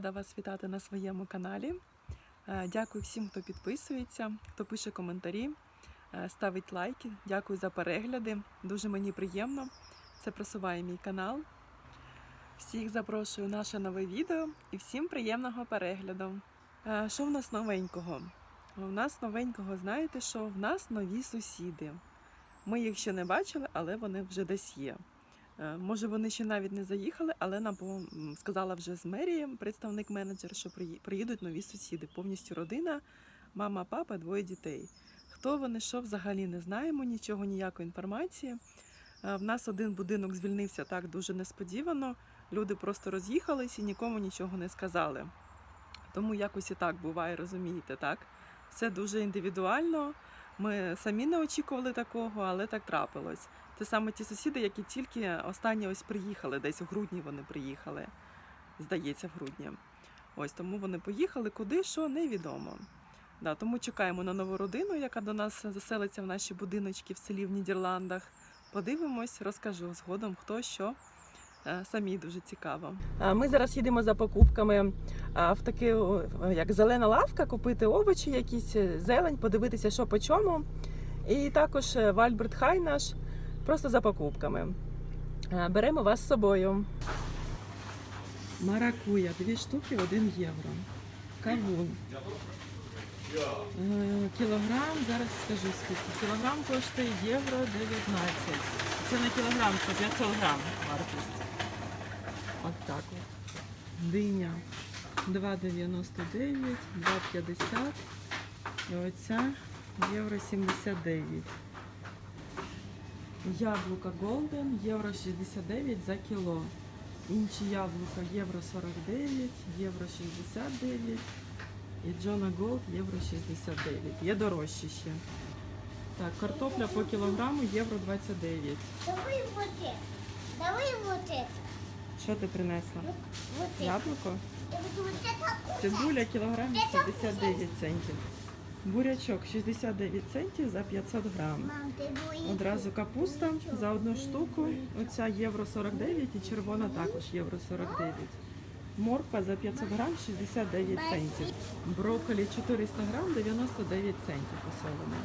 Рада вас вітати на своєму каналі. Е, Дякую всім, хто підписується, хто пише коментарі, е, ставить лайки. Дякую за перегляди. Дуже мені приємно. Це просуває мій канал. Всіх запрошую в наше нове відео і всім приємного перегляду. Е, Що в нас новенького? У нас новенького, знаєте, що в нас нові сусіди. Ми їх ще не бачили, але вони вже десь є. Е, Може, вони ще навіть не заїхали, але нам сказала вже з мерії представник менеджер, що приїдуть нові сусіди. Повністю родина, мама, папа, двоє дітей. Хто вони, що взагалі не знаємо, нічого, ніякої інформації. Е, В нас один будинок звільнився так дуже несподівано. Люди просто роз'їхались і нікому нічого не сказали. Тому якось і так буває, розумієте, так? Все дуже індивідуально. Ми самі не очікували такого, але так трапилось. Це саме ті сусіди, які тільки останні ось приїхали, десь у грудні вони приїхали. Здається, в грудні. Ось тому вони поїхали, куди, що, невідомо. Да, тому чекаємо на нову родину, яка до нас заселиться в наші будиночки в селі в Нідерландах. Подивимось, розкажу згодом, хто що. Е, Самі дуже цікаво. Ми зараз їдемо за покупками в таке, як зелена лавка, купити овочі, якісь е, зелень, подивитися, що по чому. І також е, в Альберт Хай наш просто за покупками. Беремо вас з собою. Маракуя, дві штуки, 1 євро. Кавун. Е, Кілограм, зараз скажу скільки. Кілограм коштує євро 19. Це не кілограм, це 500 грам вартість. От так. Диня 2,99, 2,50. І оця євро 79. Яблука Golden євро 69 за кіло. Інші яблука євро 49, євро 69 і Джона Голд євро 69. Є дорожчі ще. Так, картопля по кілограму євро 29. Давай вот это. Давай вот это. Що ти принесла? Вот это. Яблуко? Я буду вот это. Цибуля кілограм 59 центів. Бурячок 69 центів за 500 грам. Одразу капуста за одну штуку. Оця євро 49 і червона також євро 49. Морква за 500 грам 69 центів. Брокколі 400 грам 99 центів посолена.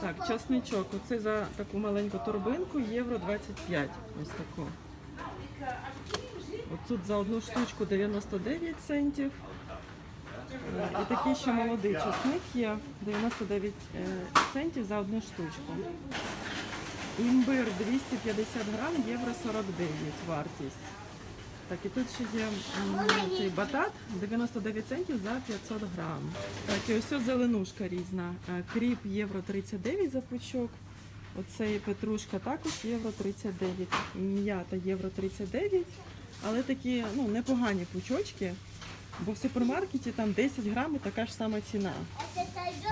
Так, часничок. Оце за таку маленьку торбинку євро 25. Ось таку. От тут за одну штучку 99 центів. І такий ще молодий часник є 99 е, центів за одну штучку. Імбир 250 грам, євро 49 вартість. Так, і тут ще є цей батат 99 центів за 500 грам. Так, і ось ось зеленушка різна. Е, Кріп євро 39 за пучок. Оцей петрушка також євро 39. М'ята євро 39. Але такі ну, непогані пучочки. Бо в супермаркеті там 10 грам і така ж сама ціна.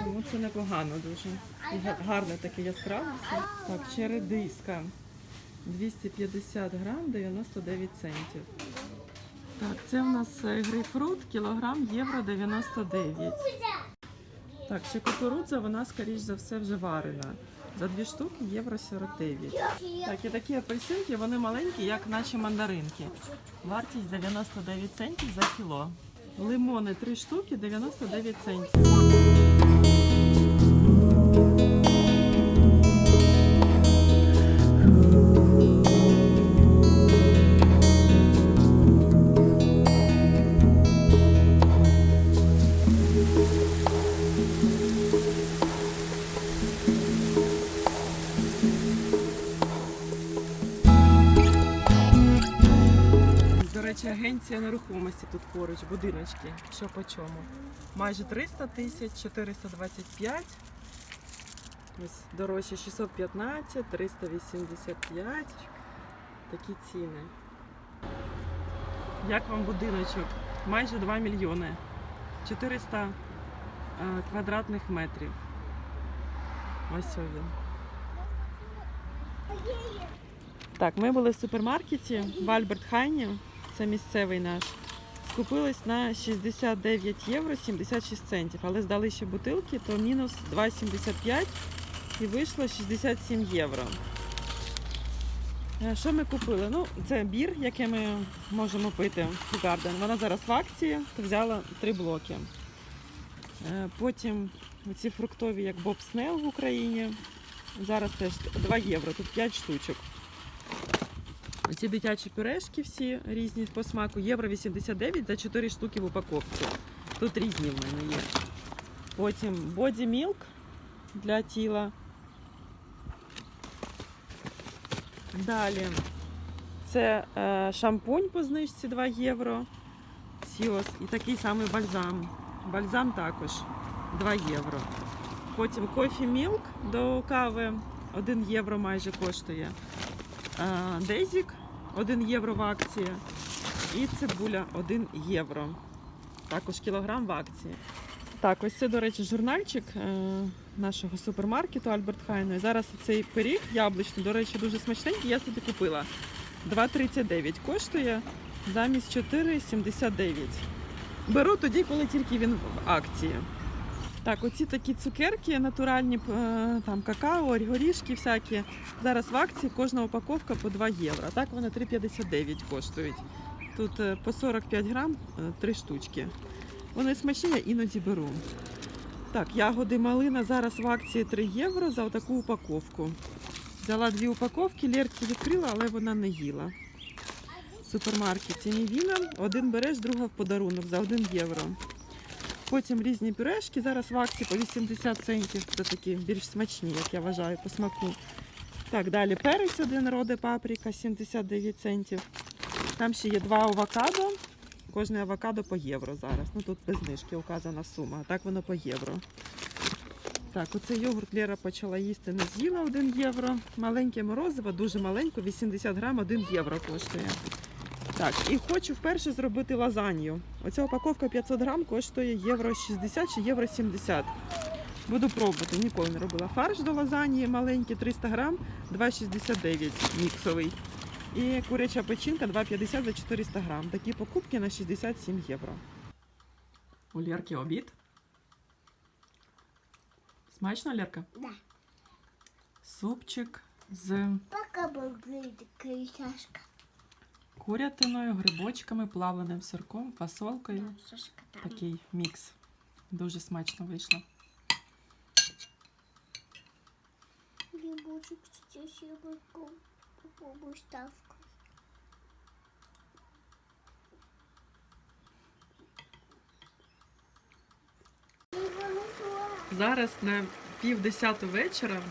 Тому це непогано дуже. І гарне таке яскраве. Так, чередиска. 250 грам 99 центів. Так, це в нас е, грейпфрут, кілограм євро 99. Так, ще кукурудза, вона, скоріш за все, вже варена. За дві штуки євро 49. Так, і такі апельсинки, вони маленькі, як наші мандаринки. Вартість 99 центів за кіло. Лимони 3 штуки 99 центів. Агенція нерухомості тут поруч, будиночки. Що по чому? Майже 300 тисяч, 425. Ось дорожче 615, 385. Такі ціни. Як вам будиночок? Майже 2 мільйони. 400 е, квадратних метрів. Ось він. Так, ми були в супермаркеті в Альберт Хайні, це місцевий наш. Скупились на 69 євро 76 центів, але здали ще бутилки, то мінус 2,75 і вийшло 67 євро. Е, Що ми купили? Ну, це бір, який ми можемо пити в Гарден. Вона зараз в акції, то взяла три блоки. Е, Потім ці фруктові, як Боб Снел в Україні. Зараз теж 2 євро, тут 5 штучок. Ці дитячі пюрешки всі різні по смаку. Євро 89 за 4 штуки в упаковці. Тут різні в мене є. Потім Body Milk для тіла. Далі це е, шампунь по знижці 2 євро. Сіос. І такий самий бальзам. Бальзам також 2 євро. Потім кофі мілк до кави 1 євро майже коштує. Е, Дезік 1 євро в акції. І цибуля 1 євро. Також кілограм в акції. Так, ось це, до речі, журнальчик е, нашого супермаркету Альберт Хайно. І зараз цей пиріг яблучний, до речі, дуже смачненький. Я собі купила. 2,39 коштує замість 4,79. Беру тоді, коли тільки він в акції. Так, оці такі цукерки натуральні, е, там какао, горішки всякі. Зараз в акції кожна упаковка по 2 євро. Так вони 3,59 коштують. Тут е, по 45 грам 3 штучки. Вони смачні, я іноді беру. Так, ягоди малина зараз в акції 3 євро за таку упаковку. Взяла дві упаковки, Лерці відкрила, але вона не їла. В супермаркеті Мівіна. Один береш, друга в подарунок за 1 євро. Потім різні пюрешки зараз в акції по 80 центів. Це такі більш смачні, як я вважаю, по смаку. Так, далі перець один роде паприка 79 центів. Там ще є два авокадо. Кожне авокадо по євро зараз. Ну тут без знижки указана сума, а так воно по євро. Так, оцей йогурт Лера почала їсти, не з'їла 1 євро. Маленьке морозиво, дуже маленьке, 80 грам 1 євро коштує. Так, і хочу вперше зробити лазанью. Оця упаковка 500 грам коштує євро 60 чи євро 70. Буду пробувати, ніколи не робила. Фарш до лазаньї маленький 300 грам, 2,69 міксовий. І куряча печінка 2,50 за 400 грам. Такі покупки на 67 євро. У Лерки обід. Смачно, Лерка? Да. Супчик з Пока будет крысяшка. Курятиною, грибочками, плавленим сирком, фасолкою. Такий мікс. Дуже смачно вийшло. Грибочек с яблоком. Попробуй ставку. Зараз на пів десяту вечора,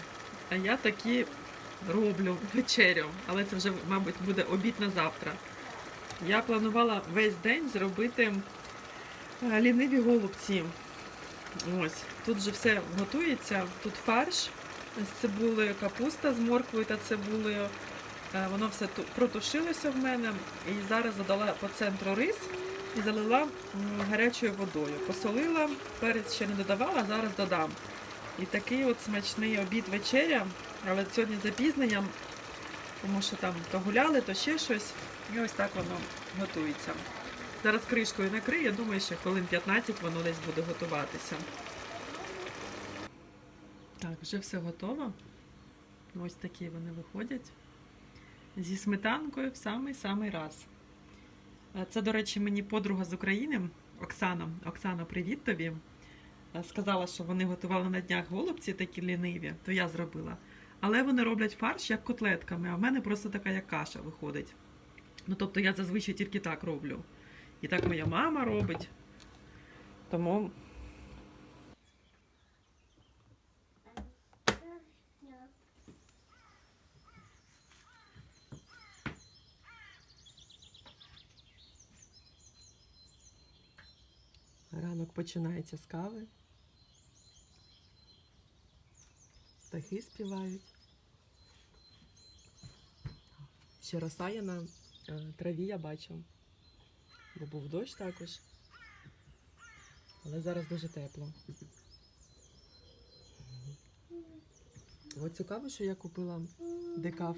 а я таки роблю вечерю, але це вже, мабуть, буде обід на завтра. Я планувала весь день зробити е, ліниві голубці. Ось, тут же все готується. Тут фарш з цибулею, капуста з морквою та цибулею. Е, Воно все протушилося в мене. І зараз задала по центру рис і залила гарячою водою. Посолила, перець ще не додавала, зараз додам. І такий от смачний обід вечеря, але сьогодні з запізненням, тому що там то гуляли, то ще щось. І ось так воно готується. Зараз кришкою накрию, я думаю, що хвилин 15 воно десь буде готуватися. Так, вже все готово. Ось такі вони виходять. Зі сметанкою в самий-самий раз. Е, Це, до речі, мені подруга з України, Оксана. Оксана, привіт тобі. Е, Сказала, що вони готували на днях голубці такі ліниві, то я зробила. Але вони роблять фарш як котлетками, а в мене просто така як каша виходить. Ну, тобто я зазвичай тільки так роблю. І так моя мама робить. Тому ранок починається з кави. Птахи співають. Ще роса є на е, траві я бачу. Бо був дощ також. Але зараз дуже тепло. Оцю каву, що я купила, декаф,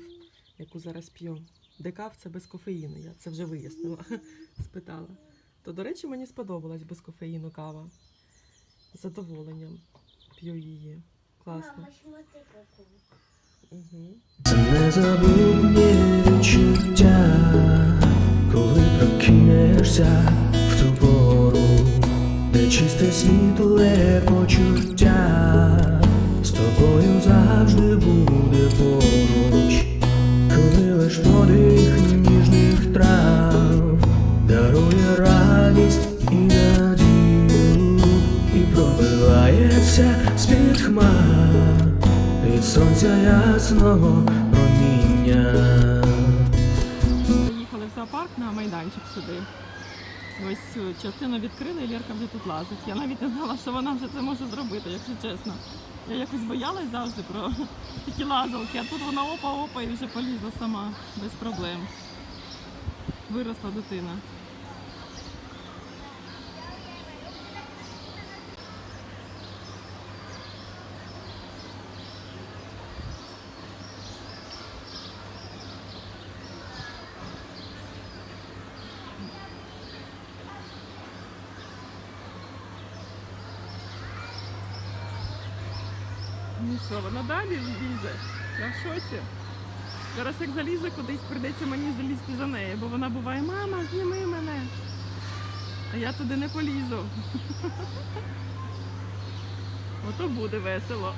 яку зараз п'ю. Декаф це без кофеїну, я це вже вияснила, спитала. То, до речі, мені сподобалась без кофеїну кава. З задоволенням п'ю її. Класно. не. Це незабутнє відчуття, коли прокинешся в ту пору, де чисте світле почуття, з тобою завжди буде сонця ясного проміння. Приїхали в зоопарк на майданчик сюди. Ось цю частину відкрили, і Лєрка вже тут лазить. Я навіть не знала, що вона вже це може зробити, якщо чесно. Я якось боялась завжди про такі лазалки, а тут вона опа-опа і вже полізла сама, без проблем. Виросла дитина. Що, вона далі лізе? Я в шоці. Зараз як залізе кудись, прийдеться мені залізти за нею, бо вона буває, мама, зніми мене. А я туди не полізу. Ото буде весело.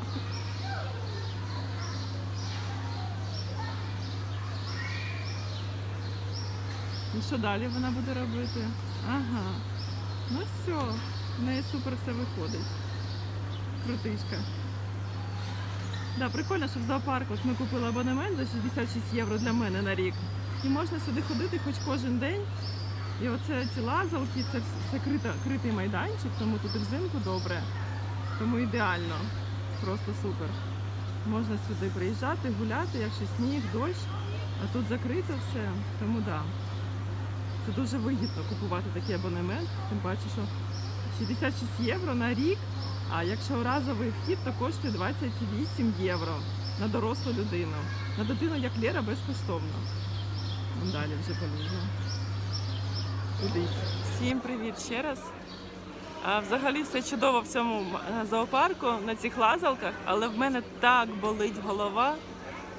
І що далі вона буде робити? Ага. Ну все, в неї супер все виходить. Крутишка. Да, прикольно, що в зоопарк от ми купили абонемент за 66 євро для мене на рік. І можна сюди ходити хоч кожен день. І оце ці лазалки, це вс- це крита, критий майданчик, тому тут і взимку добре. Тому ідеально. Просто супер. Можна сюди приїжджати, гуляти, якщо сніг, дощ, а тут закрито все. Тому так. Да. Це дуже вигідно купувати такий абонемент. Тим паче, що 66 євро на рік. А якщо разовий вхід, то коштує 28 євро на дорослу людину. На дитину як Лера безкоштовно. Далі вже полізла. Кудись. Всім привіт ще раз. Взагалі все чудово в цьому зоопарку на цих лазалках, але в мене так болить голова,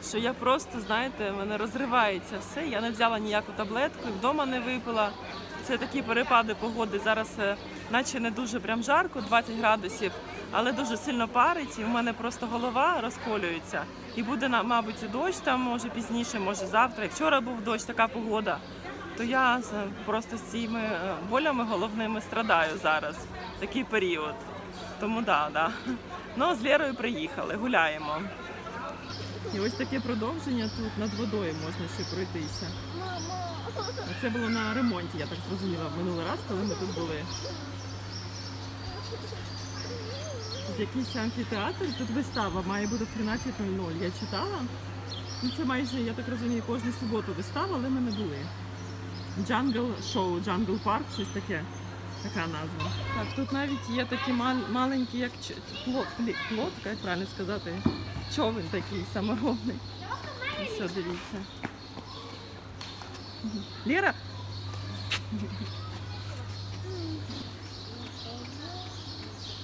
що я просто, знаєте, в мене розривається все. Я не взяла ніяку таблетку, вдома не випила. Це такі перепади погоди. Зараз е, наче не дуже прям жарко, 20 градусів, але дуже сильно парить, і в мене просто голова розколюється. І буде, мабуть, дощ там, може пізніше, може завтра. Вчора був дощ, така погода. То я просто з цими е, болями головними страдаю зараз, такий період. Тому да, да. Ну, з Лєрою приїхали, гуляємо. І ось таке продовження тут над водою можна ще пройтися. Мамо. Це було на ремонті, я так зрозуміла, минулий раз, коли ми тут були. Тут якийсь амфітеатр, тут вистава має бути в 13.00. Я читала. Ну, це майже, я так розумію, кожну суботу вистава, але ми не були. Джангл шоу, Джангл Парк, щось таке. Така назва. Так, тут навіть є такі мал- маленькі, як ч- плот, плотка, як правильно сказати, човен такий саморобний. Все, дивіться. Лера!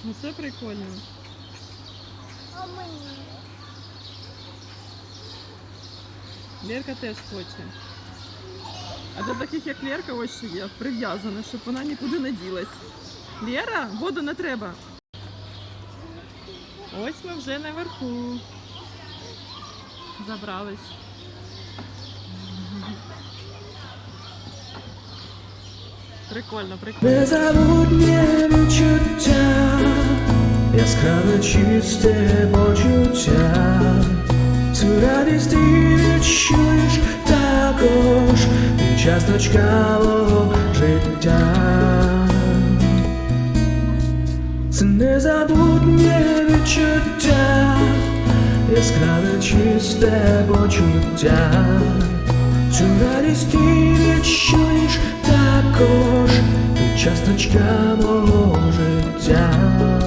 Ну це прикольно. Лерка теж хоче. А до таких, як Лерка, ось що є, прив'язана, щоб вона нікуди не ділась. Лера, воду не треба. Ось ми вже наверху. Забрались. Прикольно, прикольно. Незабутнє відчуття, яскраве чисте почуття, цю радість ти відчуєш також під час точкавого життя. Це незабутнє відчуття, яскраве чисте почуття. Цю радість ти відчуєш також часточка час точка мого життя.